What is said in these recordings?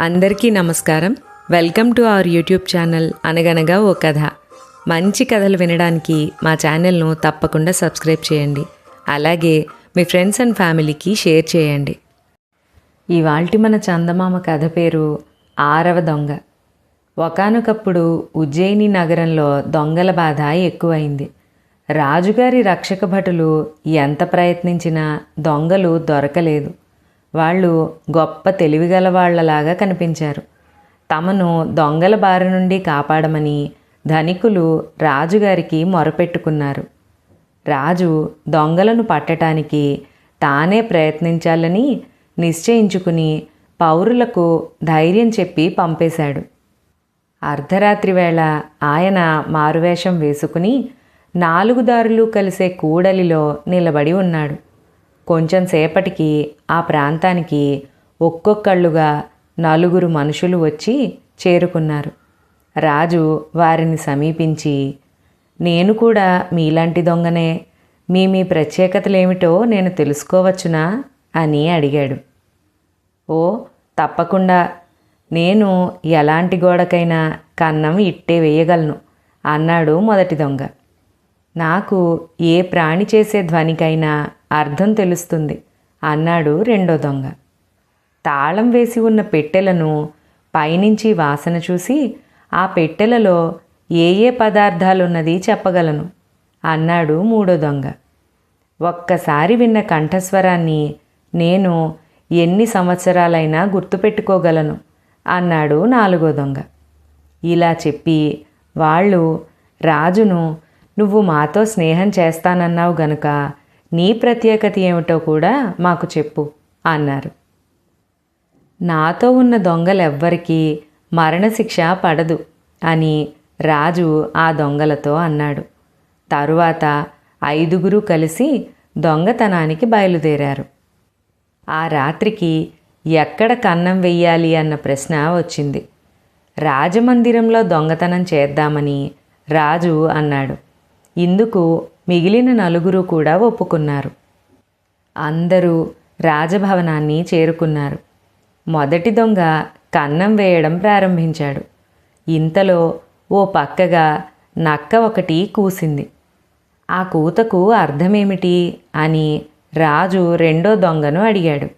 అందరికీ నమస్కారం. Welcome to our YouTube channel అనగనగా ఓ కథ. మంచి కథలు వినడానికి మా ఛానల్ను తప్పకుండా సబ్స్క్రైబ్ చేయండి. అలాగే మీ ఫ్రెండ్స్ అండ్ ఫ్యామిలీకి షేర్ చేయండి. ఇవాల్టి మన చందమామ కథ పేరు ఆరవ దొంగ. ఒకానొకప్పుడు ఉజ్జయిని నగరంలో దొంగల బాధ ఎక్కువైంది. రాజుగారి రక్షక భటులు ఎంత ప్రయత్నించినా దొంగలు దొరకలేదు. వాళ్ళు గొప్ప తెలివిగల వాళ్ళలాగా కనిపించారు. తమను దొంగల బారి నుండి కాపాడమని ధనికులు రాజుగారికి మొరపెట్టుకున్నారు. రాజు దొంగలను పట్టటానికి తానే ప్రయత్నించాలని నిశ్చయించుకుని పౌరులకు ధైర్యం చెప్పి పంపేశాడు. అర్ధరాత్రి వేళ ఆయన మారువేషం వేసుకుని నాలుగు దారులు కలిసే కూడలిలో నిలబడి ఉన్నాడు. కొంచెం సేపటికి ఆ ప్రాంతానికి ఒక్కొక్కళ్ళుగా నలుగురు మనుషులు వచ్చి చేరుకున్నారు. రాజు వారిని సమీపించి నేను కూడా మీలాంటి దొంగనే. మీ మీ ప్రత్యేకతలేమిటో నేను తెలుసుకోవచ్చునా? అని అడిగాడు. ఓ తప్పకుండా. నేను ఎలాంటి గోడకైనా కన్నం ఇట్టే వేయగలను అన్నాడు మొదటి దొంగ. నాకు ఏ ప్రాణి చేసే ధ్వనికైనా అర్థం తెలుస్తుంది. అన్నాడు రెండో దొంగ. తాళం వేసి ఉన్న పెట్టెలను పైనుంచి వాసన చూసి ఆ పెట్టెలలో ఏ ఏ పదార్థాలున్నది చెప్పగలను? అన్నాడు మూడో దొంగ. ఒక్కసారి విన్న కంఠస్వరాన్ని నేను ఎన్ని సంవత్సరాలైనా గుర్తుపెట్టుకోగలను అన్నాడు నాలుగో దొంగ. ఇలా చెప్పి వాళ్ళు రాజును నువ్వు మాతో స్నేహం చేస్తానన్నావు గనుక నీ ప్రత్యేకత ఏమిటో కూడా మాకు చెప్పు అన్నారు. నాతో ఉన్న దొంగలెవ్వరికీ మరణశిక్ష పడదు అని రాజు ఆ దొంగలతో అన్నాడు. తరువాత ఐదుగురు కలిసి దొంగతనానికి బయలుదేరారు. ఆ రాత్రికి ఎక్కడ కన్నం వెయ్యాలి అన్న ప్రశ్న వచ్చింది. రాజమందిరంలో దొంగతనం చేద్దామని రాజు అన్నాడు. ఇందుకు మిగిలిన నలుగురు కూడా ఒప్పుకున్నారు. అందరూ రాజభవనాన్ని చేరుకున్నారు. మొదటి దొంగ కన్నం వేయడం ప్రారంభించాడు. ఇంతలో ఓ పక్కగా నక్క ఒకటి కూసింది. ఆ కూతకు అర్థమేమిటి అని రాజు రెండో దొంగను అడిగాడు.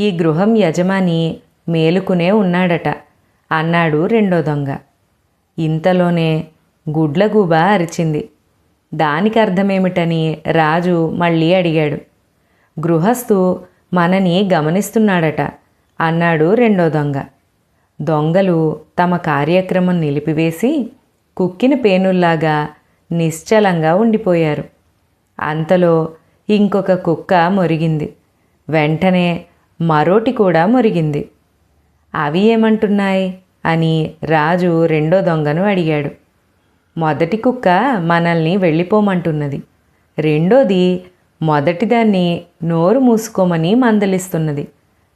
ఈ గృహం యజమాని మేలుకునే ఉన్నాడట అన్నాడు రెండో దొంగ. ఇంతలోనే గుడ్లగూబ అరిచింది. దానికి అర్థమేమిటని రాజు మళ్ళీ అడిగాడు. గృహస్థు మనని గమనిస్తున్నాడట అన్నాడు రెండో దొంగ. దొంగలు తమ కార్యక్రమం నిలిపివేసి కుక్కిన పేనుల్లాగా నిశ్చలంగా ఉండిపోయారు. అంతలో ఇంకొక కుక్క మొరిగింది. వెంటనే మరోటి కూడా మొరిగింది. అవి ఏమంటున్నాయి అని రాజు రెండో దొంగను అడిగాడు. మొదటి కుక్క మనల్ని వెళ్ళిపోమంటున్నది. రెండోది మొదటిదాన్ని నోరు మూసుకోమని మందలిస్తున్నది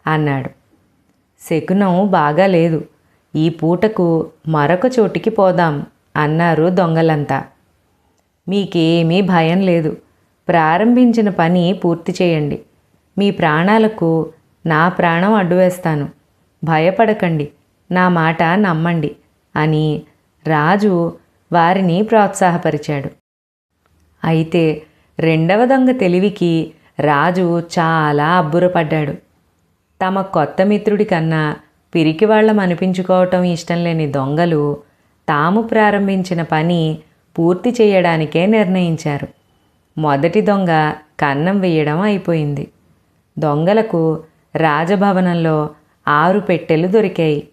అన్నాడు. శకునం బాగా లేదు. ఈ పూటకు మరొక చోటికి పోదాం అన్నారు దొంగలంతా. మీకేమీ భయం లేదు. ప్రారంభించిన పని పూర్తి చేయండి. మీ ప్రాణాలకు నా ప్రాణం అడ్డువేస్తాను. భయపడకండి. నా మాట నమ్మండి అని రాజు వారిని ప్రోత్సాహపరిచాడు. అయితే రెండవ దొంగ తెలివికి రాజు చాలా అబ్బురపడ్డాడు. తమ కొత్త మిత్రుడి కన్నా పిరికి వాళ్ళం అనిపించుకోవటం ఇష్టం లేని దొంగలు తాము ప్రారంభించిన పని పూర్తి చేయడానికే నిర్ణయించారు. మొదటి దొంగ కన్నం వేయడం అయిపోయింది. దొంగలకు రాజభవనంలో ఆరు పెట్టెలు దొరికాయి.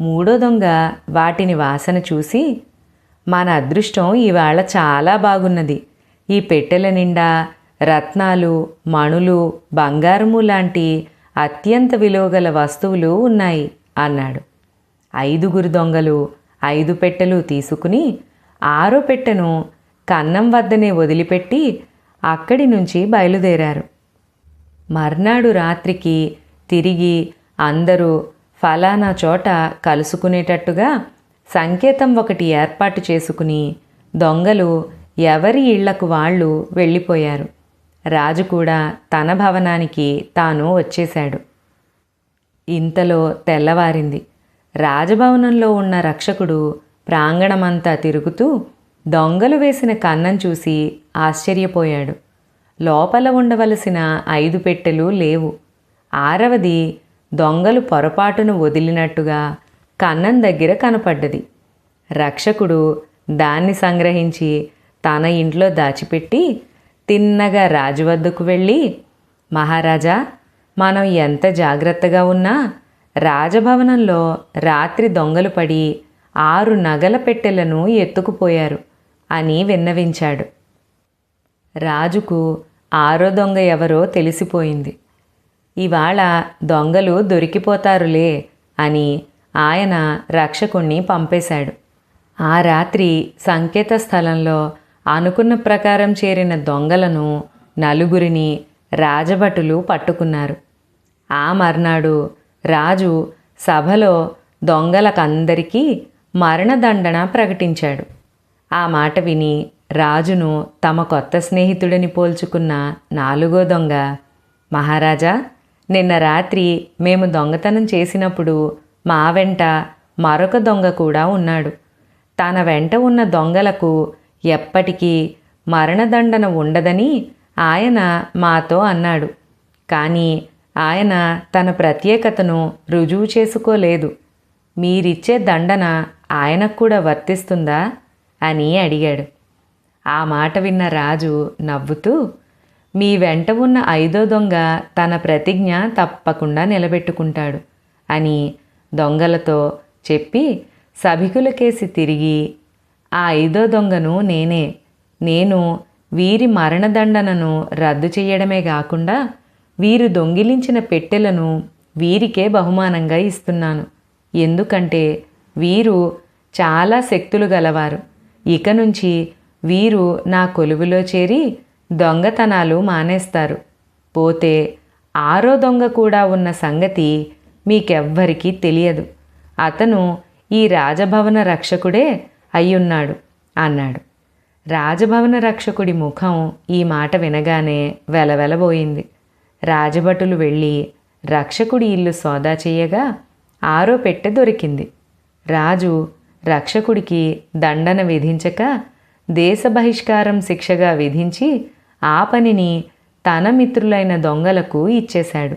మూడో దొంగ వాటిని వాసన చూసి మన అదృష్టం ఇవాళ చాలా బాగున్నది. ఈ పెట్టెల నిండా రత్నాలు మణులు బంగారము లాంటి అత్యంత విలువగల వస్తువులు ఉన్నాయి అన్నాడు. ఐదుగురు దొంగలు ఐదు పెట్టెలు తీసుకుని ఆరో పెట్టెను కన్నం వద్దనే వదిలిపెట్టి అక్కడి నుంచి బయలుదేరారు. మర్నాడు రాత్రికి తిరిగి అందరూ ఫలానా చోట కలుసుకునేటట్టుగా సంకేతం ఒకటి ఏర్పాటు చేసుకుని దొంగలు ఎవరి ఇళ్ళకు వాళ్ళు వెళ్ళిపోయారు. రాజు కూడా తన భవనానికి తాను వచ్చేశాడు. ఇంతలో తెల్లవారింది. రాజభవనంలో ఉన్న రక్షకుడు ప్రాంగణమంతా తిరుగుతూ దొంగలు వేసిన కన్నం చూసి ఆశ్చర్యపోయాడు. లోపల ఉండవలసిన ఐదు పెట్టెలు లేవు. ఆరవది దొంగలు పొరపాటును వదిలినట్టుగా కన్నం దగ్గర కనపడ్డది. రక్షకుడు దాన్ని సంగ్రహించి తన ఇంట్లో దాచిపెట్టి తిన్నగా రాజు వద్దకు వెళ్ళి మహారాజా మనం ఎంత జాగ్రత్తగా ఉన్నా రాజభవనంలో రాత్రి దొంగలు పడి ఆరు నగల పెట్టెలను ఎత్తుకుపోయారు అని విన్నవించాడు. రాజుకు ఆరో దొంగ ఎవరో తెలిసిపోయింది. ఇవాళ దొంగలు దొరికిపోతారులే అని ఆయన రక్షకుణ్ణి పంపేశాడు. ఆ రాత్రి సంకేత స్థలంలో అనుకున్న ప్రకారం చేరిన దొంగలను నలుగురిని రాజభటులు పట్టుకున్నారు. ఆ మర్నాడు రాజు సభలో దొంగలకందరికీ మరణదండన ప్రకటించాడు. ఆ మాట విని రాజును తమ కొత్త స్నేహితుడిని పోల్చుకున్న నాలుగో దొంగ మహారాజా నిన్న రాత్రి మేము దొంగతనం చేసినప్పుడు మా వెంట మరొక దొంగ కూడా ఉన్నాడు. తన వెంట ఉన్న దొంగలకు ఎప్పటికీ మరణదండన ఉండదని ఆయన మాతో అన్నాడు. కానీ ఆయన తన ప్రత్యేకతను రుజువు చేసుకోలేదు. మీరిచ్చే దండన ఆయనకు కూడా వర్తిస్తుందా? అని అడిగాడు. ఆ మాట విన్న రాజు నవ్వుతూ మీ వెంట ఉన్న ఐదో దొంగ తన ప్రతిజ్ఞ తప్పకుండా నిలబెట్టుకుంటాడు అని దొంగలతో చెప్పి సభికులకేసి తిరిగి ఆ ఐదో దొంగను నేనే. నేను వీరి మరణదండనను రద్దు చేయడమే కాకుండా వీరు దొంగిలించిన పెట్టెలను వీరికే బహుమానంగా ఇస్తున్నాను. ఎందుకంటే వీరు చాలా శక్తులు గలవారు. ఇక నుంచి వీరు నా కొలువులో చేరి దొంగతనాలు మానేస్తారు. పోతే ఆరో దొంగ కూడా ఉన్న సంగతి మీకెవ్వరికీ తెలియదు. అతను ఈ రాజభవన రక్షకుడే అయ్యున్నాడు అన్నాడు. రాజభవన రక్షకుడి ముఖం ఈ మాట వినగానే వెలవెలబోయింది. రాజభటులు వెళ్ళి రక్షకుడి ఇల్లు సోదా చేయగా ఆరో పెట్టె దొరికింది. రాజు రక్షకుడికి దండన విధించక దేశ బహిష్కారం శిక్షగా విధించి ఆ పనిని తన మిత్రులైన దొంగలకు ఇచ్చేశాడు.